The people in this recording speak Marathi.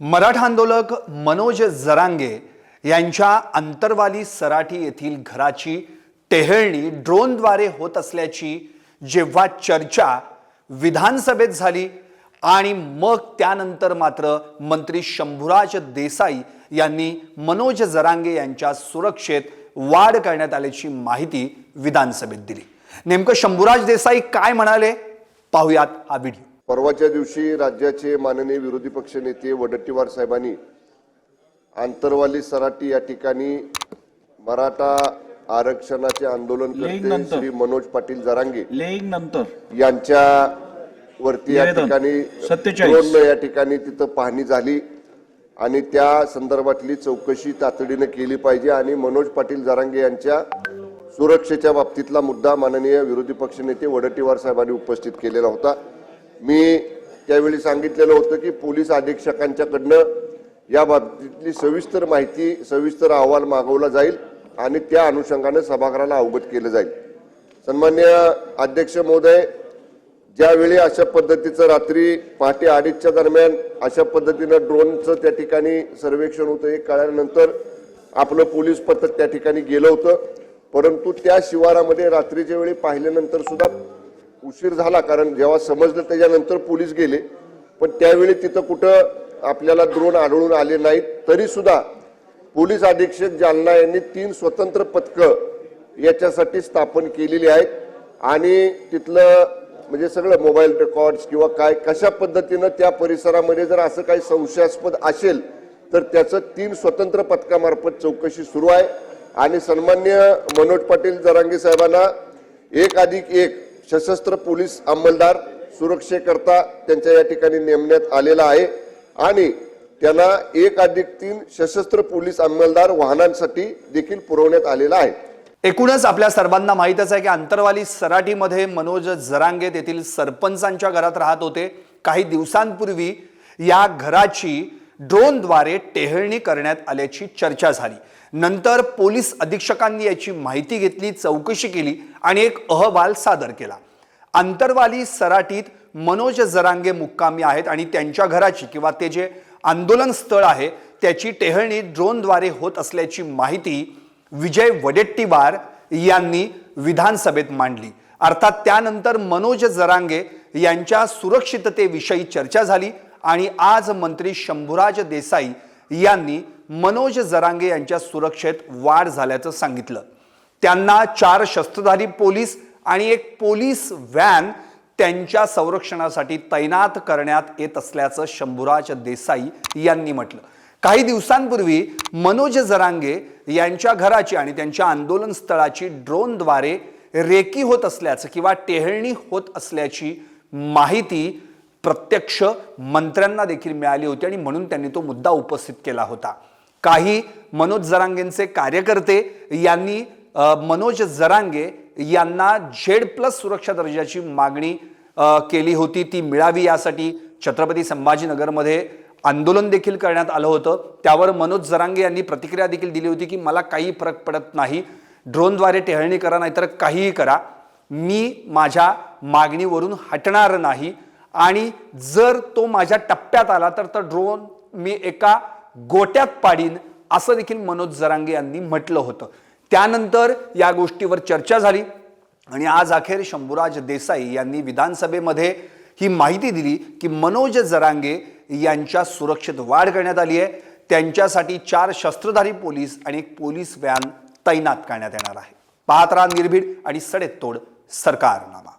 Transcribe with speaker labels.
Speaker 1: मराठा आंदोलक मनोज जरांगे यांच्या अंतरवाली सराठी येथील घराची टेहळणी ड्रोनद्वारे होत असल्याची जेव्हा चर्चा विधानसभेत झाली आणि मग त्यानंतर मात्र मंत्री शंभूराज देसाई यांनी मनोज जरांगे यांच्या सुरक्षेत वाढ करण्यात आल्याची माहिती विधानसभेत दिली. नेमकं शंभूराज देसाई काय म्हणाले? पाहुयात हा व्हिडिओ.
Speaker 2: परवाच्या दिवशी राज्याचे माननीय विरोधी पक्ष नेते वडट्टीवार साहेबांनी आंतरवाली सराटी या ठिकाणी मराठा आरक्षणाचे आंदोलन करते. श्री मनोज पाटील जरांगे
Speaker 3: नंतर
Speaker 2: यांच्या वरती या. ठिकाणी
Speaker 3: 47.
Speaker 2: drone या ठिकाणी तिथं पाहणी झाली आणि त्या संदर्भातली चौकशी तातडीने केली पाहिजे आणि मनोज पाटील जरांगे यांच्या सुरक्षेच्या बाबतीतला मुद्दा माननीय विरोधी पक्षनेते वडट्टीवार साहेबांनी उपस्थित केलेला होता मी त्यावेळी सांगितलेलं होतं की पोलीस अधीक्षकांच्याकडनं या बाबतीतली सविस्तर माहिती सविस्तर अहवाल मागवला जाईल आणि त्या अनुषंगाने सभागृहाला अवगत केलं जाईल. सन्मान्य अध्यक्ष महोदय ज्यावेळी अशा पद्धतीचं रात्री पहाटे अडीचच्या दरम्यान अशा पद्धतीनं ड्रोनचं त्या ठिकाणी सर्वेक्षण होतं हे कळल्यानंतर आपलं पोलीस पथक त्या ठिकाणी गेलं होतं. परंतु त्या शिवारामध्ये रात्रीच्या वेळी पाहिल्यानंतर सुद्धा उशीर झाला कारण जेव्हा समजलं त्याच्यानंतर पोलीस गेले. पण त्यावेळी तिथं कुठं आपल्याला द्रोण आढळून आले नाहीत तरी सुद्धा पोलीस अधीक्षक जालना यांनी तीन स्वतंत्र पथकं याच्यासाठी स्थापन केलेली आहेत. आणि तिथलं म्हणजे सगळं मोबाईल रेकॉर्ड्स किंवा काय कशा पद्धतीनं त्या परिसरामध्ये जर असं काही संशयास्पद असेल तर त्याचं तीन स्वतंत्र पथकामार्फत चौकशी सुरू आहे. आणि सन्मान्य मनोज पाटील जरांगे साहेबांना एक अधिक एक सशस्त्र पोलीस अंमलदार सुरक्षेकरता त्यांच्या या ठिकाणी नेमण्यात आलेला आहे. आणि त्यांना एक अधिक तीन सशस्त्र पोलीस अंमलदार वाहनांसाठी देखील पुरवण्यात आलेला आहे.
Speaker 1: एकूणच आपल्या सर्वांना माहीतच आहे की अंतरवाली सराटीमध्ये मनोज जरांगे तेथील सरपंचांच्या घरात राहत होते. काही दिवसांपूर्वी या घराची ड्रोनद्वारे टेहळणी करण्यात आल्याची चर्चा झाली. नंतर पोलीस अधीक्षकांनी याची माहिती घेतली चौकशी केली आणि एक अहवाल सादर केला. अंतरवाली सराटीत मनोज जरांगे मुक्कामी आहेत आणि त्यांच्या घराची किंवा ते जे आंदोलन स्थळ आहे त्याची टेहळणी ड्रोनद्वारे होत असल्याची माहिती विजय वडेट्टीवार यांनी विधानसभेत मांडली. अर्थात त्यानंतर मनोज जरांगे यांच्या सुरक्षिततेविषयी चर्चा झाली. आणि आज मंत्री शंभूराज देसाई यांनी मनोज जरांगे यांच्या सुरक्षेत वाढ झाल्याचं सांगितलं. त्यांना चार शस्त्रधारी पोलीस आणि एक पोलीस व्हॅन त्यांच्या संरक्षणासाठी तैनात करण्यात येत असल्याचं शंभूराज देसाई यांनी म्हटलं. काही दिवसांपूर्वी मनोज जरांगे यांच्या घराची आणि त्यांच्या आंदोलन स्थळाची ड्रोनद्वारे रेकी होत असल्याचं किंवा टेहळणी होत असल्याची माहिती प्रत्यक्ष मंत्र्यांना देखील मिळाली होती आणि म्हणून त्यांनी तो मुद्दा उपस्थित केला होता. काही मनोज जरांगेंचे कार्यकर्ते यांनी मनोज जरांगे यांना झेड प्लस सुरक्षा दर्जाची मागणी केली होती. ती मिळावी यासाठी छत्रपती संभाजीनगरमध्ये आंदोलन देखील करण्यात आलं होतं. त्यावर मनोज जरांगे यांनी प्रतिक्रिया देखील दिली होती की मला काही फरक पडत नाही. ड्रोनद्वारे टेहळणी करा नाहीतर काहीही करा. मी माझ्या मागणीवरून हटणार नाही. आणि जर तो माझ्या टप्प्यात आला तर तो ड्रोन मी एका गोट्यात पाडीन असं देखील मनोज जरांगे यांनी म्हटलं होतं. त्यानंतर या गोष्टीवर चर्चा झाली आणि आज अखेर शंभूराज देसाई यांनी विधानसभेमध्ये ही माहिती दिली की मनोज जरांगे यांच्या सुरक्षेत वाढ करण्यात आली आहे. त्यांच्यासाठी चार शस्त्रधारी पोलीस आणि एक पोलीस व्हॅन तैनात करण्यात येणार आहे. पाहत राहा निर्भीड आणि सडेतोड सरकारनामा.